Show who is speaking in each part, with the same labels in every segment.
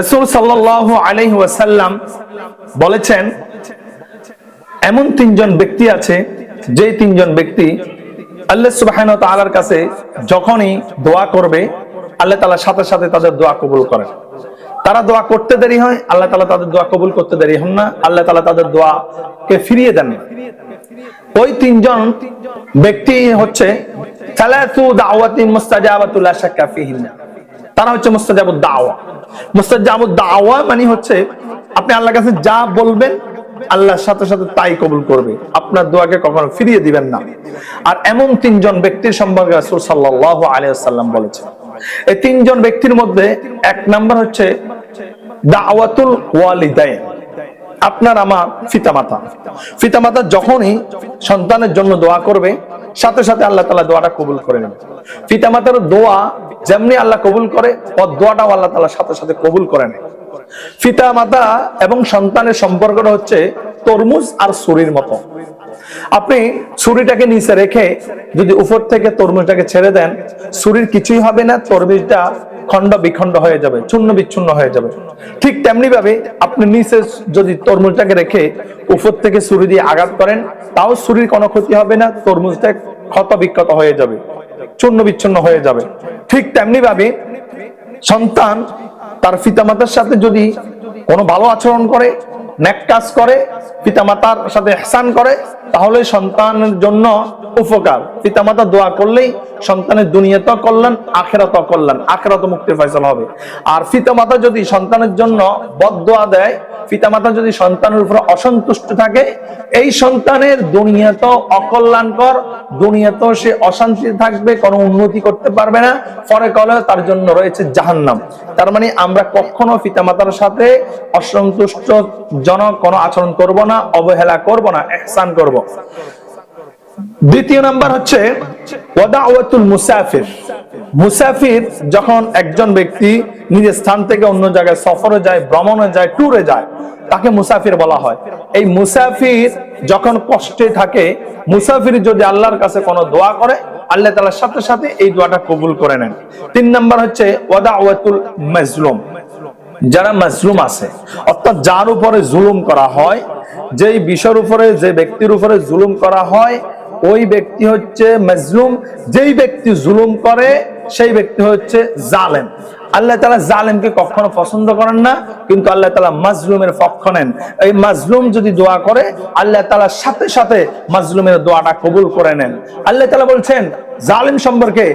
Speaker 1: রসুল সাল্লাহ আলহি ওয়াসাল্লাম বলেছেন, এমন তিনজন ব্যক্তি আছে যে তিনজন ব্যক্তি আল্লাহ সুবাহ তালার কাছে যখনই দোয়া করবে, আল্লাহ তালার সাথে সাথে তাদের দোয়া কবুল করেন। তারা দোয়া করতে দেরি হয়, আল্লাহ তালা তাদের দোয়া কবুল করতে দেরি হন না, আল্লাহ তালা তাদের দোয়াকে ফিরিয়ে দেন। ওই তিনজন ব্যক্তি হচ্ছে, সালাতু দাওয়াতিন মুস্তাজাবাতুল লা শাক্কা ফিহিন্না। তারা হচ্ছে মুস্তাজাবুদ দাওয়া মুস্তাজাবুদ দাওয়া মানে হচ্ছে আপনি আল্লাহর কাছে যা বলবেন, আল্লাহর সাথে সাথে তাই কবুল করবে। আপনার দোয়াকে কখনো ফিরিয়ে দিবেন না। আর এমন তিনজন ব্যক্তির সম্পর্কে রাসূল সাল্লাল্লাহু আলাইহি ওয়াসাল্লাম বলেছেন। এই তিনজন ব্যক্তির মধ্যে এক নাম্বার হচ্ছে দাওয়াতুল ওয়ালিদাইন। আপনার আমার পিতামাতা। পিতামাতা যখনই সন্তানের জন্য দোয়া করবে, সাথে সাথে আল্লাহ তালা দোয়াটা কবুল করে নেবে। পিতামাতার দোয়া যেমনি আল্লাহ কবুল করে ও দোয়াটাও আল্লাহ তালা সাথে সাথে কবুল করে নেয়। পিতা মাতা এবং সন্তানের সম্পর্কটা হচ্ছে তরমুজ আর ছুরির মতো। আপনি ছুরিটাকে নিচে রেখে যদি উপর থেকে তরমুজটাকে ছেড়ে দেন, ছুরির কিছুই হবে না, তরমুজটা খণ্ড বিখণ্ড হয়ে যাবে, চূর্ণ বিচ্ছুন্ন হয়ে যাবে। ঠিক তেমনি ভাবে আপনি নিচে যদি তরমুজটাকে রেখে উপর থেকে ছুরি দিয়ে আঘাত করেন, তাও ছুরির কোনো ক্ষতি হবে না, তরমুজটা ক্ষত বিক্ষত হয়ে যাবে, চূর্ণ বিচ্ছন্ন হয়ে যাবে। ঠিক তেমনি ভাবে সন্তান তার পিতামাতার সাথে যদি কোনো ভালো আচরণ করে ন্যাক কাজ করে, পিতামাতার সাথে এহসান করে, তাহলে সন্তানের জন্য উপকার। পিতামাতা দোয়া করলেই সন্তানের দুনিয়া দুনিয়াতে কল্যাণ আখেরাত কল্যাণ আখেরাত মুক্তির ফয়সালা হবে। আর পিতামাতা যদি সন্তানের জন্য বদ দোয়া দেয় পিতামাতা যদি সন্তানের উপর অসন্তুষ্ট থাকে, এই সন্তানের দুনিয়াতেও অকল্যাণকর দুনিয়াতেও সে অশান্তি থাকবে, কোনো উন্নতি করতে পারবে না। পরে কলে তার জন্য রয়েছে জাহান্নাম। তার মানে আমরা কখনো পিতামাতার সাথে অসন্তুষ্ট জনক কোনো আচরণ করব না, অবহেলা করব না, এহসান করব। দ্বিতীয় নাম্বার হচ্ছে ওদা ওয়াদাওয়াতুল মুসাফির। মুসাফির যখন একজন ব্যক্তি নিজের স্থান থেকে অন্য জায়গায় সফরে যায়, ভ্রমণে যায় ট্যুরে যায়, তাকে মুসাফির বলা হয়। এই মুসাফির যখন কষ্টে থাকে, মুসাফির যদি আল্লাহর কাছে কোনো দোয়া করে, আল্লাহ তাআলার সাথে সাথে এই দোয়াটা কবুল করে নেন। তিন নাম্বার হচ্ছে ওয়াদাওয়াতুল মাজলুম। যারা মাজলুম আছে, অর্থাৎ যার উপরে জুলুম করা হয়, যেই বিষয়ের উপরে, যে ব্যক্তির উপরে জুলুম করা হয়, ওই ব্যক্তি হচ্ছে মাজলুম। যেই ব্যক্তি জুলুম করে সেই ব্যক্তি হচ্ছে জালেম। আল্লাহ তালা জালেমকে কখনো পছন্দ করেন না, কিন্তু আল্লাহ তালা মাজলুমের পক্ষ নেন। এই মাজলুম যদি দোয়া করে, আল্লাহ তালার সাথে সাথে মাজলুমের দোয়াটা কবুল করে নেন। আল্লাহ তালা বলছেন জালিম সম্পর্কে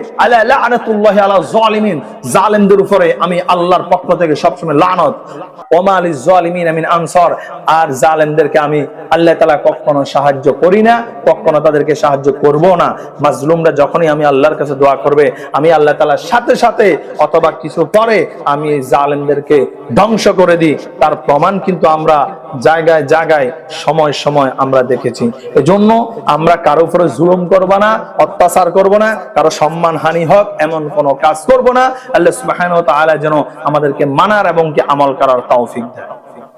Speaker 1: জালিমদের উপরে আমি আল্লাহর পক্ষ থেকে সবসময় লানত। ওমা জালিমিন আমিন আনসার। আর জালেমদেরকে আমি আল্লাহ তালা কখনো সাহায্য করি না, কখনো তাদেরকে সাহায্য করব না। মাজলুমরা যখনই আমি আল্লাহর কাছে দোয়া করবে, আমি আল্লাহ তাআলার সাথে সাথে অথবা কিছু পরে আমি জালেমদেরকে ধ্বংস করে দিই। তার প্রমাণ কিন্তু আমরা জায়গায় জায়গায়, সময় সময় আমরা দেখেছি। এজন্য আমরা কারও উপরে জুলুম করব না, অত্যাচার করব না, কারও সম্মান হানি হোক, এমন কোনো কাজ করব না। আল্লাহ সুবহানাহু ওয়া তাআলা যেন আমাদেরকে মানার এবং কি আমল করার তৌফিক দেয়